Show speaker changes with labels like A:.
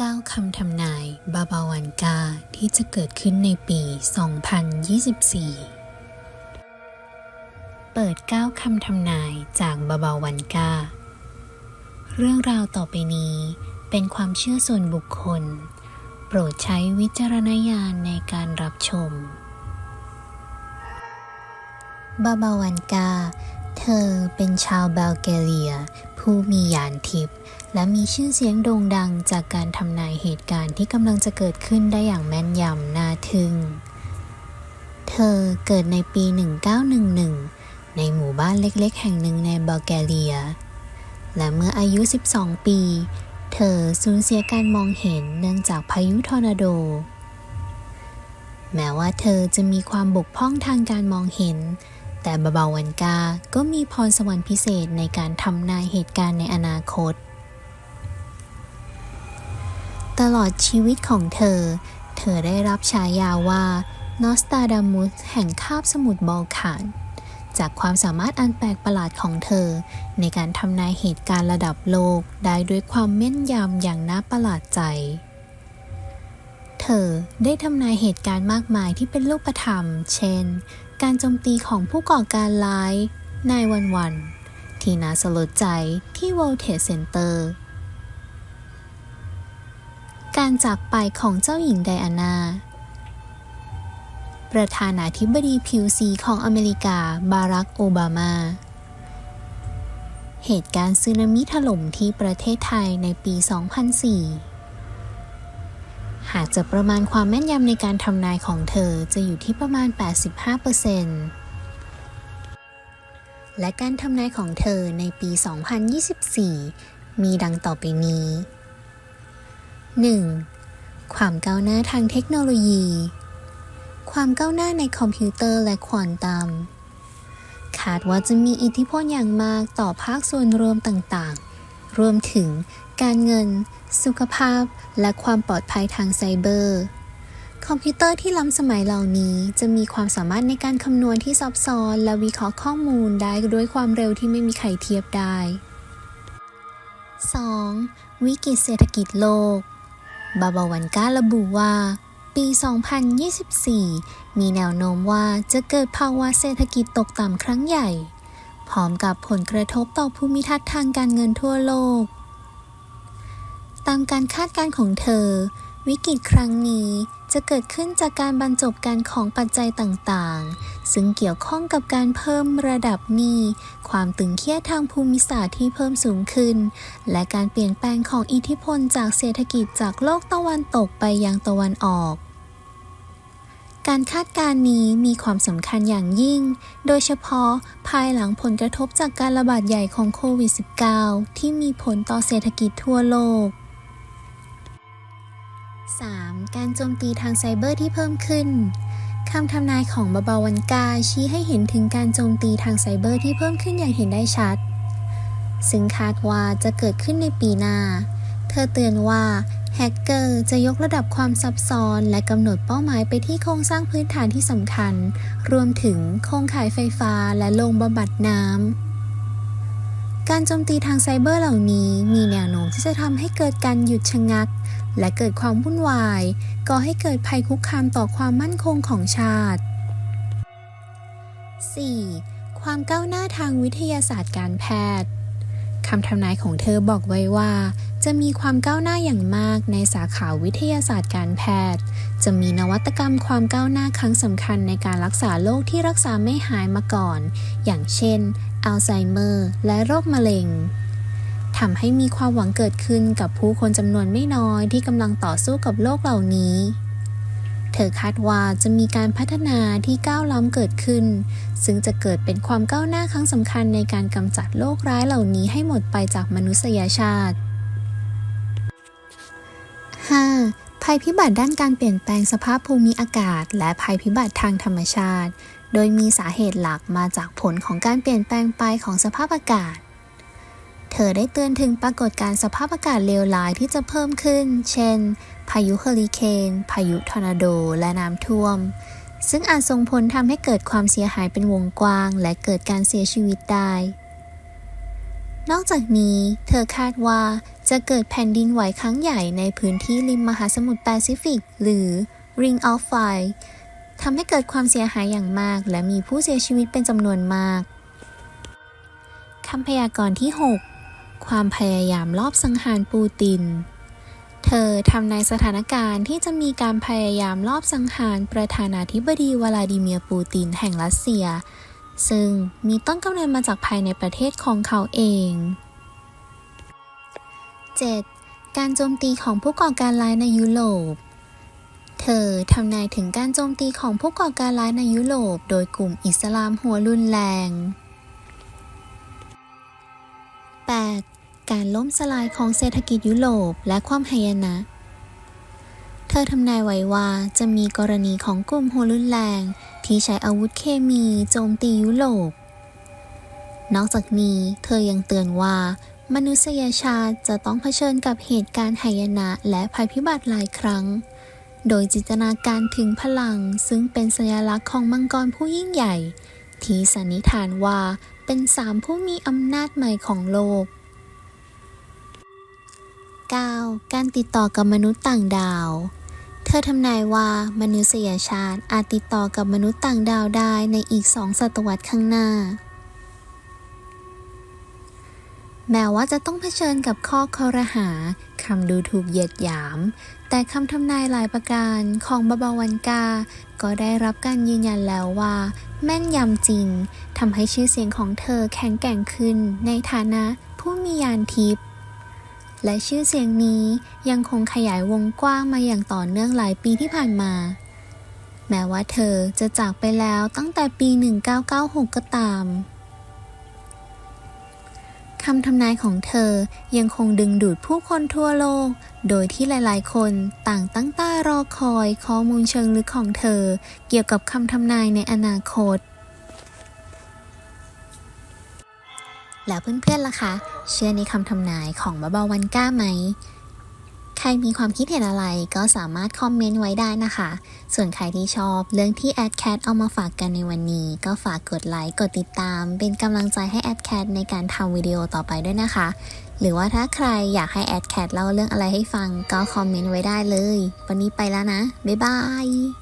A: 9 คำทำนายบาบาวันกาที่จะเกิดขึ้นในปี 2024 เปิด 9 คำทำนายจากบาบาวันกา เรื่องราวต่อไปนี้เป็นความเชื่อส่วนบุคคล โปรดใช้วิจารณญาณในการรับชม บาบาวันกา เธอเป็นชาวเบลแกเรีย ผู้มียานทิพย์และมีชื่อเสียงโด่งดังจากการทำนายเหตุการณ์ที่กำลังจะเกิดขึ้นได้อย่างแม่นยำน่าทึ่ง เธอเกิดในปี 1911 ในหมู่บ้านเล็กๆ แห่งหนึ่งในบัลแกเรีย และเมื่ออายุ 12 ปี เธอสูญเสียการมองเห็นเนื่องจากพายุทอร์นาโด แม้ว่าเธอจะมีความบกพร่องทางการมองเห็น แต่บาบาวันกาก็มีพรสวรรค์พิเศษในการทำนายเหตุการณ์ในอนาคต ตลอดชีวิตของเธอ เธอได้รับฉายาว่านอสตาดามุสแห่งคาบสมุทรบอลข่าน จากความสามารถอันแปลกประหลาดของเธอ ในการทำนายเหตุการณ์ระดับโลกได้ด้วยความแม่นยำอย่างน่าประหลาดใจเธอได้ทำนายเหตุการณ์มากมายที่เป็นรูปธรรม เช่น การโจมตีของผู้ก่อการร้าย นายวันวัน ที่น่าสลดใจที่ World Trade Center การจากไปของเจ้าหญิงไดอาน่า ประธานาธิบดีผิวสีของอเมริกา บารัก โอบามา เหตุการณ์สึนามิถล่มที่ประเทศไทยในปี 2004 หากจะประมาณความแม่นยำในการทำนายของเธอจะอยู่ที่ประมาณ 85%และการทำนายของเธอในปี 2024 มีดังต่อไปนี้ 1. ความก้าวหน้าทางเทคโนโลยี ความก้าวหน้าในคอมพิวเตอร์และควอนตัมคาดว่าจะมีอิทธิพลอย่างมากต่อภาคส่วนรวมต่างๆ รวมถึงการเงิน สุขภาพ และความปลอดภัยทางไซเบอร์ คอมพิวเตอร์ที่ล้ำสมัยเหล่านี้จะมีความสามารถในการคำนวณที่ซับซ้อน และวิเคราะห์ข้อมูลได้ด้วยความเร็วที่ไม่มีใครเทียบได้ 2. วิกฤตเศรษฐกิจโลก บาบาวันก้าระบุว่า ปี 2024 มีแนวโน้มว่าจะเกิดภาวะเศรษฐกิจตกต่ำครั้งใหญ่ พร้อมกับผลกระทบต่อภูมิทัศน์ทางการเงินทั่วโลก ตามการคาดการณ์ของเธอ วิกฤตครั้งนี้จะเกิดขึ้นจากการบรรจบกันของปัจจัยต่างๆ ซึ่งเกี่ยวข้องกับการเพิ่มระดับหนี้ ความตึงเครียดทางภูมิศาสตร์ที่เพิ่มสูงขึ้น และการเปลี่ยนแปลงของอิทธิพลจากเศรษฐกิจจากโลกตะวันตกไปยังตะวันออก การคาดการณ์นี้มีความสำคัญอย่างยิ่ง โดยเฉพาะภายหลังผลกระทบจากการระบาดใหญ่ของโควิด -19 ที่มีผลต่อเศรษฐกิจทั่วโลก 3. การโจมตีทางไซเบอร์ที่เพิ่มขึ้นคำทำนายของบาบาวันกาชี้ให้เห็นถึงการโจมตีทางไซเบอร์ที่เพิ่มขึ้นอย่างเห็นได้ชัด ซึ่งคาดว่าจะเกิดขึ้นในปีหน้า เธอเตือนว่า แฮกเกอร์จะยกระดับความซับซ้อนและกำหนดเป้าหมายไปที่โครงสร้างพื้นฐานที่สำคัญ รวมถึงโครงข่ายไฟฟ้าและโรงบำบัดน้ำการโจมตีทางไซเบอร์เหล่านี้มีแนวโน้มที่จะทำให้เกิดการหยุดชะงัก และเกิดความวุ่นวาย ก่อให้เกิดภัยคุกคามต่อความมั่นคงของชาติ 4. ความก้าวหน้าทางวิทยาศาสตร์การแพทย์คำทำนายของเธอบอกไว้ว่า จะมีความก้าวหน้าอย่างมากในสาขาวิทยาศาสตร์การแพทย์ จะมีนวัตกรรมความก้าวหน้าครั้งสำคัญในการรักษาโรคที่รักษาไม่หายมาก่อน อย่างเช่น อัลไซเมอร์ และโรคมะเร็งทำให้มีความหวังเกิดขึ้นกับผู้คนจำนวนไม่น้อยที่กำลังต่อสู้กับโรคเหล่านี้เธอคาดว่าจะมีการพัฒนาที่ก้าวล้ำเกิดขึ้น ซึ่งจะเกิดเป็นความก้าวหน้าครั้งสำคัญในการกำจัดโรคร้ายเหล่านี้ให้หมดไปจากมนุษยชาติ 5. ภัยพิบัติด้านการเปลี่ยนแปลงสภาพภูมิอากาศ และภัยพิบัติทางธรรมชาติ โดยมีสาเหตุหลักมาจากผลของการเปลี่ยนแปลงไปของสภาพอากาศ เธอได้เตือนถึงปรากฏการณ์สภาพอากาศเลวร้ายที่จะเพิ่มขึ้น เช่น พายุเฮอริเคน พายุทอร์นาโด และน้ำท่วม ซึ่งอาจส่งผลทำให้เกิดความเสียหายเป็นวงกว้าง และเกิดการเสียชีวิตได้ นอกจากนี้ เธอคาดว่าจะเกิดแผ่นดินไหวครั้งใหญ่ในพื้นที่ริมมหาสมุทรแปซิฟิก หรือ Ring of Fire ทำให้เกิดความเสียหายอย่างมาก และมีผู้เสียชีวิตเป็นจำนวนมากคำพยากรณ์ที่ 6 ความพยายามลอบสังหารปูติน เธอทำในสถานการณ์ที่จะมีการพยายามลอบสังหารประธานาธิบดีวลาดิเมียร์ปูตินแห่งรัสเซีย ซึ่งมีต้นกำเนิดมาจากภายในประเทศของเขาเอง 7. การโจมตีของผู้ก่อการร้ายในยุโรป เธอทำนายถึงการโจมตีของผู้ก่อการร้ายในยุโรป โดยกลุ่มอิสลามหัวรุนแรง 8. การล่มสลายของเศรษฐกิจยุโรปและความหายนะ เธอทำนายไว้ว่าจะมีกรณีของกลุ่มหัวรุนแรงที่ใช้อาวุธเคมีโจมตียุโรป นอกจากนี้เธอยังเตือนว่า มนุษยชาติจะต้องเผชิญกับเหตุการณ์หายนะและภัยพิบัติหลายครั้ง โดยจินตนาการถึงพลังซึ่งเป็นสัญลักษณ์ของมังกรผู้ยิ่งใหญ่ ที่สันนิษฐานว่าเป็นสามผู้มีอำนาจใหม่ของโลก 9. การติดต่อกับมนุษย์ต่างดาว ธอทำนายว่ามนุษยชาติอาจติดต่อกับมนุษย์ต่างดาวได้ในอีกสองศตวรรษข้างหน้า แม้ว่าจะต้องเผชิญกับข้อคอรหาคำดูถูกเหยียดหยาม แต่คำทำนายหลายประการของบาบาวันกา ก็ได้รับการยืนยันแล้วว่า แม่นยำจริงทำให้ชื่อเสียงของเธอแข็งแกร่งขึ้นในฐานะผู้มียานทิพย์ และชื่อเสียงนี้ยังคงขยายวงกว้างมาอย่างต่อเนื่องหลายปีที่ผ่านมา แม้ว่าเธอจะจากไปแล้วตั้งแต่ปี 1996 ก็ตามคำทำนายของเธอยังคงดึงดูดผู้คนทั่วโลก โดยที่หลายๆ คนต่างตั้งตารอคอยข้อมูลเชิงลึกของเธอ เกี่ยวกับคำทำนายในอนาคต แล้วเพื่อนๆล่ะคะ เชื่อในคำทำนายของบาบาวันก้าไหม ใครมีความคิดเห็นอะไรก็สามารถคอมเมนต์ไว้ได้นะคะ ส่วนใครที่ชอบเรื่องที่แอดแคทเอามาฝากกันในวันนี้ ก็ฝากกดไลค์กดติดตาม เป็นกำลังใจให้แอดแคทในการทำวิดีโอต่อไปด้วยนะคะ หรือว่าถ้าใครอยากให้แอดแคทเล่าเรื่องอะไรให้ฟังก็คอมเมนต์ไว้ได้เลย วันนี้ไปแล้วนะ บ๊ายบาย